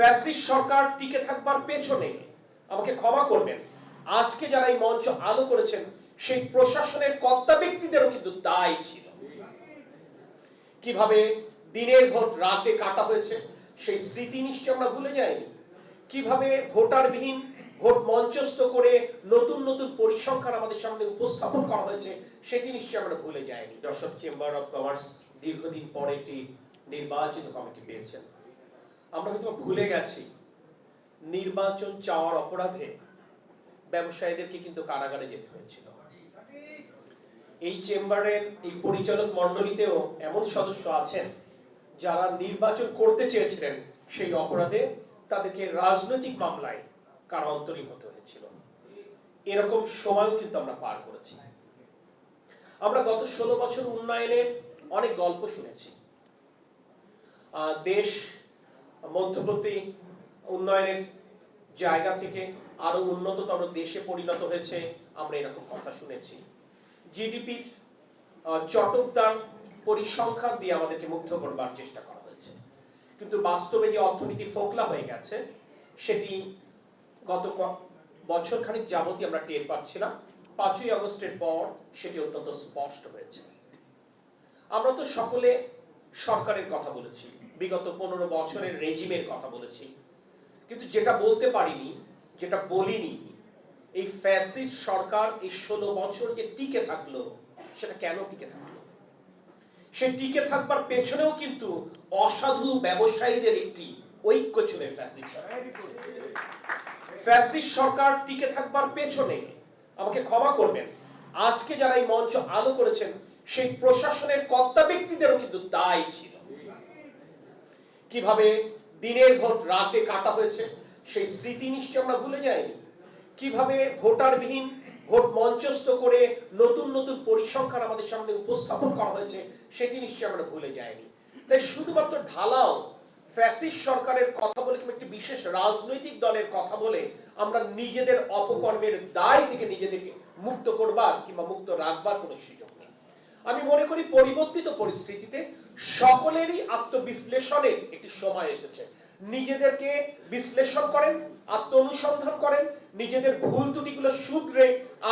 Fascist সরকার টিকে থাকবার পেছনে আমাকে ক্ষমা করবেন। আজকে যারা এই মঞ্চ আলো করেছেন, সেই প্রশাসনের কর্তা ব্যক্তিদেরও কিন্তু দায় ছিল। কীভাবে দিনের ভোট রাতে কাটা হয়েছে, সেই স্মৃতি নিশ্চয় আমরা ভুলে যাইনি। কীভাবে ভোটারবিহীন ভোট মঞ্চস্থ করে নতুন নতুন পরিসংখ্যান আমাদের সামনে উপস্থাপন করা হয়েছে, সেটি নিশ্চয় আমরা ভুলে যাইনি। যশোর চেম্বার অফ কমার্স দীর্ঘদিন পরে একটি নির্বাচিত কমিটি পেয়েছেন। আমরা হয়তো ভুলে গেছি। নির্বাচন চাওয়ার অপরাধে ব্যবসায়ীদেরকে কিন্তু কারাগারে যেতে হয়েছিল। এই চেম্বারের এই পরিচালক মণ্ডলীতেও এমন সদস্য আছেন, যারা নির্বাচন করতে চেয়েছিলেন সেই অপরাধে তাদেরকে রাজনৈতিক মামলায় কারান্তরীণ হতে হয়েছিল। এরকম সময়ও কিন্তু আমরা পার করেছি। আমরা গত ষোলো বছর উন্নয়নের অনেক গল্প শুনেছি। দেশ মধ্যবর্তী উন্নয়নের জায়গা থেকে আরও উন্নততর দেশে পরিণত হয়েছে, আমরা এরকম কথা শুনেছি। জিডিপির চটকদার পরিসংখ্যান দিয়ে আমাদেরকে মুগ্ধ করবার চেষ্টা করা হয়েছে। কিন্তু বাস্তবে যে অর্থনীতি ফোকলা হয়ে গেছে, সেটি গত বছর খানিক যাবতই আমরা টের পাচ্ছিলাম। পাঁচই আগস্টের পর সেটি অত্যন্ত স্পষ্ট হয়েছে। আমরা তো সকলে সরকারের কথা বলেছি। বিগত পনেরো বছরের রেজিমের কথা বলেছি। কিন্তু যেটা বলতে পারিনি, যেটা বলিনি, এই ফ্যাসিস্ট সরকার এই ষোলো বছর যে টিকে থাকল, সেটা কেন টিকে থাকল? সে টিকে থাকবার পেছনেও কিন্তু অসাধু ব্যবসায়ীদের একটি ঐক্য ছিল ফ্যাসিস্ট ফ্যাসিস্ট সরকার টিকে থাকবার পেছনে, আমাকে ক্ষমা করবেন, আজকে যারা এই মঞ্চ আলো করেছেন, সেই প্রশাসনের কর্তা ব্যক্তিদেরও কিন্তু দায় ছিল। কীভাবে দিনের ভোট রাতে কাটা হয়েছে, সেই স্মৃতি নিশ্চয় আমরা ভুলে যাইনি। কীভাবে ভোটারবিহীন, ভোট মঞ্চস্থ করে নতুন নতুন পরিসংখ্যান আমাদের সামনে উপস্থাপন করা হয়েছে, সেটি নিশ্চয় আমরা ভুলে যাইনি। তাই শুধুমাত্র ঢালাও ফ্যাসিস্ট সরকারের কথা বলে কিংবা একটি বিশেষ রাজনৈতিক দলের কথা বলে আমরা নিজেদের অপকর্মের দায় থেকে নিজেদেরকে মুক্ত করবার কিংবা মুক্ত রাখবার কোনো সুযোগ নেই। আমি মনে করি পরিবর্তিত পরিস্থিতিতে সকলেরই আত্মবিশ্লেষণের একটি সময় এসেছে। নিজেদেরকে বিশ্লেষণ করেন আত্ম অনুসন্ধান করেন, নিজেদের ভুল ত্রুটিগুলো শুধরে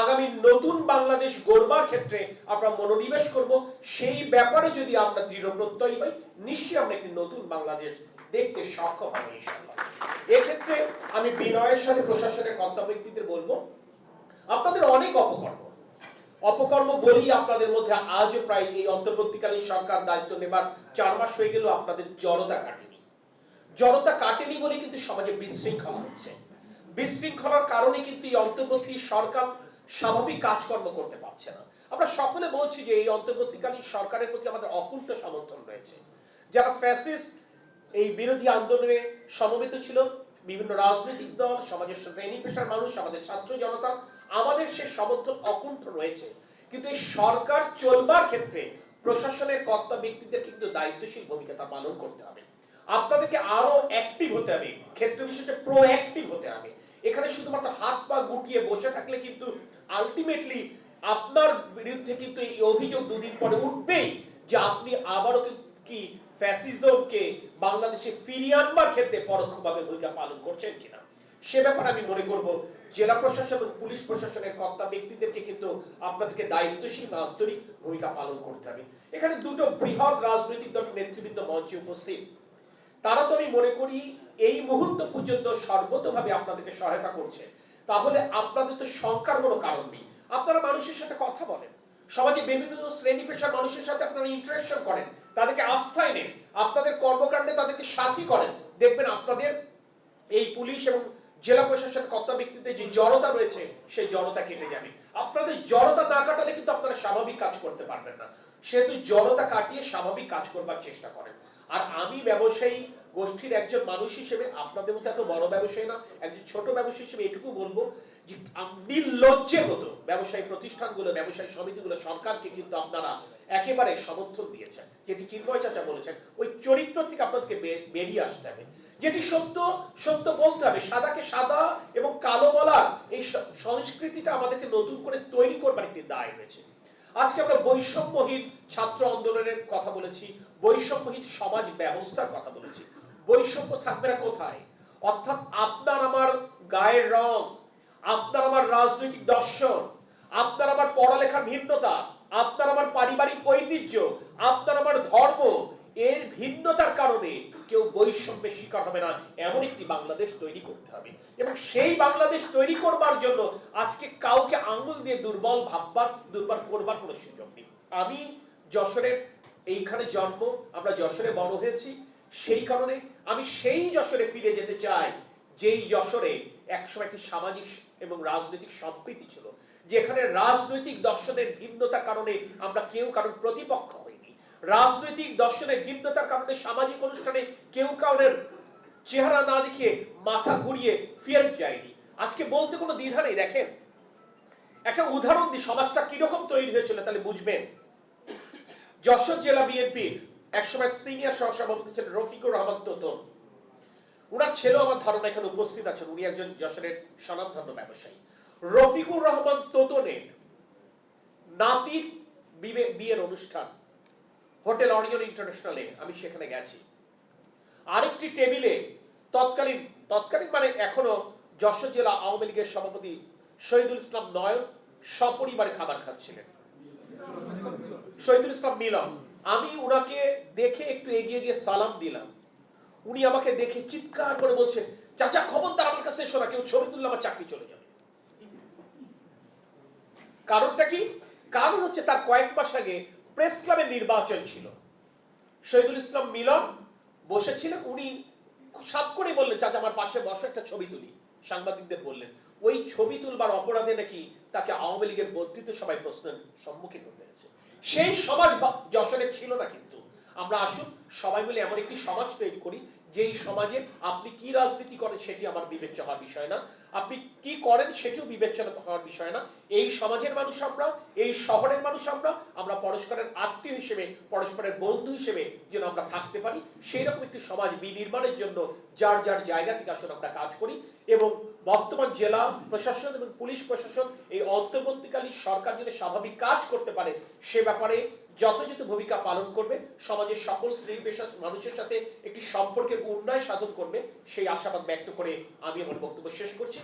আগামী নতুন বাংলাদেশ গড়বার ক্ষেত্রে আমরা মনোনিবেশ করব। সেই ব্যাপারে যদি আমরা দৃঢ় প্রত্যয়ী হই, নিশ্চয়ই আমরা একটি নতুন বাংলাদেশ দেখতে সক্ষম হব ইনশাআল্লাহ। এক্ষেত্রে আমি বিনয়ের সাথে প্রশাসনের কর্তা ব্যক্তিদের বলব অপকর্ম বলেই আপনাদের মধ্যে আজও প্রায় এই অন্তর্বর্তীকালীন সরকার দায়িত্ব নেবার চার মাস হয়ে গেল, আপনাদের জড়তা কাটেনি। জড়তা কাটেনি বলে কিন্তু সমাজে বিশৃঙ্খলা হচ্ছে। বিশৃঙ্খলার কারণে কিন্তু এই অন্তর্বর্তী সরকার স্বাভাবিক কাজকর্ম করতে পারছে না। আমরা সকলে বলছি যে এই অন্তর্বর্তীকালীন সরকারের প্রতি আমাদের অকুণ্ঠ সমর্থন রয়েছে। যারা ফ্যাসিস্ট এই বিরোধী আন্দোলনে সমবেত ছিল, বিভিন্ন রাজনৈতিক দল, সমাজের শ্রেণি পেশার মানুষ আমাদের ছাত্র জনতা আমাদের সে সমর্থন অকুণ্ঠ রয়েছে। কিন্তু এই সরকার চলবার ক্ষেত্রে প্রশাসনের কর্তা ব্যক্তিদের কিন্তু দায়িত্বশীল ভূমিকা তা পালন করতে হবে। আপনাদেরকে আরও অ্যাক্টিভ হতে হবে। ক্ষেত্র বিশেষে প্রোঅ্যাক্টিভ হতে হবে। এখানে শুধুমাত্র হাত পা গুটিয়ে বসে থাকলে কিন্তু আলটিমেটলি আপনার বিরুদ্ধে কিন্তু এই অভিযোগ দুদিন পরে উঠবেই যে আপনি আবারও কি- ফ্যাসিজমকে বাংলাদেশে ফিরিয়ে আনবার ক্ষেত্রে পরোক্ষভাবে ভূমিকা পালন করছেন কিনা। সে ব্যাপারে আমি মনে করব জেলা প্রশাসন পুলিশ প্রশাসনের কর্তা ব্যক্তিদেরকে কিন্তু আপনাদেরকে দায়িত্বশীল বা আন্তরিক ভূমিকা পালন করতে হবে। এখানে দুটো বৃহৎ রাজনৈতিক দল নেতৃবৃন্দ মঞ্চে উপস্থিত। তারা তো আমি মনে করি এই মুহূর্ত পর্যন্ত সর্বতভাবে আপনাদেরকে সহায়তা করছে। তাহলে আপনাদের তো সংখ্যার কোনো কারণ নেই। আপনারা মানুষের সাথে কথা বলেন। সমাজে বিভিন্ন শ্রেণি পেশার মানুষের সাথে আপনারা ইন্টারাকশন করেন। তাদেরকে আস্থায় নেন। আপনাদের কর্মকাণ্ডে তাদেরকে সাথী করেন। দেখবেন আপনাদের এই পুলিশ এবং জেলা প্রশাসন কর্তা ব্যক্তিদের যে জড়তা রয়েছে, সেই জড়তা কেটে যাবে। আপনাদের জড়তা না কাটালে কিন্তু আপনারা স্বাভাবিক কাজ করতে পারবেন না। সেহেতু জড়তা কাটিয়ে স্বাভাবিক কাজ করবার চেষ্টা করেন। আর আমি ব্যবসায়ী গোষ্ঠীর একজন মানুষ হিসেবে আপনাদের মধ্যে এত বড় ব্যবসায়ী না, একজন ছোট ব্যবসায়ী হিসেবে এটুকু বলব যে নির্লজ্জের মতো ব্যবসায়ী প্রতিষ্ঠানগুলো, ব্যবসায়ী সমিতিগুলো, সরকারকে কিন্তু আপনারা একেবারে সমর্থন দিয়েছেন। যেটি চিন্ময় চাচা বলেছেন, ওই চরিত্র থেকে আপনাদেরকে বেরিয়ে আসতে হবে। যেটি সত্য সত্য বলতে হবে, সাদাকে সাদা এবং কালো বলার এই সংস্কৃতিটা আমাদেরকে নতুন করে তৈরি করবার একটি দায় রয়েছে। আজকে আমরা বৈষম্যহীন ছাত্র আন্দোলনের কথা বলেছি, বৈষম্যহীন সমাজ ব্যবস্থার কথা বলেছি। বৈষম্য থাকবে না কোথায়? অর্থাৎ আপনার আমার গায়ের রং, আপনার আমার রাজনৈতিক দর্শন, আপনার আমার পড়ালেখার ভিন্নতা, আপনার আমার পারিবারিক ঐতিহ্য, আপনার আমার ধর্ম, এর ভিন্নতার কারণে কেউ বৈষম্যের শিকার হবে না, এমন একটি বাংলাদেশ তৈরি করতে হবে। এবং সেই বাংলাদেশ তৈরি করবার জন্য আজকে কাউকে আঙুল দিয়ে দুর্বল ভাববার, দুর্বল করবার কোনো সুযোগ নেই। আমি যশোরের, এইখানে জন্ম, আমরা যশোরে বড় হয়েছি, সেই কারণে আমি সেই যশোরে ফিরে যেতে চাই, যেই যশোরে একসময় একটি সামাজিক এবং রাজনৈতিক সম্প্রীতি ছিল, যেখানে রাজনৈতিক দর্শনের ভিন্নতার কারণে আমরা কেউ কারণ প্রতিপক্ষ হইনি রাজনৈতিক দর্শনের ভিন্নতার কারণে সামাজিক অনুষ্ঠানে কেউ কারণের চেহারা না দেখিয়ে মাথা ঘুরিয়ে ফেরত যায়নি। আজকে বলতে কোনো দ্বিধা নেই, দেখেন। একটা উদাহরণ দিই, সমাজটা কীরকম তৈরি হয়েছিল তাহলে বুঝবেন। যশোর জেলা বিএনপির একসময় সিনিয়র সহসভাপতি ছিলেন রফিকুর রহমান তোতন উনার ছেলেও আমার ধারণা এখানে উপস্থিত আছেন, উনি একজন যশোরের স্বনামধন্য ব্যবসায়ী। রফিকুর রহমান তোতনের নাতির বিয়ের অনুষ্ঠান। হোটেল অরিয়ন ইন্টারন্যাশনালে আমি সেখানে গেছি। আরেকটি টেবিলে তৎকালীন তৎকালীন মানে এখনও যশোর জেলা আওয়ামী লীগের সভাপতি শহীদুল ইসলাম নয়ন সপরিবারে খাবার খাচ্ছিলেন। শহীদুল ইসলাম মিলন আমি উনাকে দেখে একটু এগিয়ে গিয়ে সালাম দিলাম। উনি আমাকে দেখে চিৎকার করে বলছে, চাচা, খবরদার, আমার কাছে এসো না, কেউ ছবি তুললে আমার চাকরি চলে যাবে। কারণটা কি? কারণ হচ্ছে তার কয়েক মাস আগে প্রেস ক্লাবের নির্বাচন ছিল। শহীদুল ইসলাম মিলন বসেছিলেন, উনি সাত করে বললেন, চাচা, আমার পাশে বসে, একটা ছবি তুলি। সাংবাদিকদের বললেন, ওই ছবি তুলবার অপরাধে নাকি তাকে আওয়ামী লীগের বর্ধিত সবাই প্রশ্নের সম্মুখীন হতে হয়েছে। সেই সমাজ যশোরে ছিল না কিন্তু। আমরা আসুন, সবাই মিলে এমন একটি সমাজ তৈরি করি, যেই সমাজে আপনি কি রাজনীতি করেন সেটি আমার বিবেচ্য হওয়ার বিষয় না। আপনি কি করেন সেটিও বিবেচনা হওয়ার বিষয় না। এই সমাজের মানুষ আমরা, এই শহরের মানুষ আমরা আমরা পরস্পরের আত্মীয় হিসেবে, পরস্পরের বন্ধু হিসেবে যেন আমরা থাকতে পারি সেই রকম একটি সমাজ বিনির্মাণের জন্য যার যার জায়গা থেকে আসলে আমরা কাজ করি এবং বর্তমান জেলা প্রশাসন এবং পুলিশ প্রশাসন এই অন্তর্বর্তীকালীন সরকার যদি স্বাভাবিক কাজ করতে পারে সে ব্যাপারে যথাযথ ভূমিকা পালন করবে, সমাজের সকল শ্রেণি পেশা মানুষের সাথে একটি সম্পর্কের উন্নয়ন সাধন করবে, সেই আশাবাদ ব্যক্ত করে আমি আমার বক্তব্য শেষ করছি।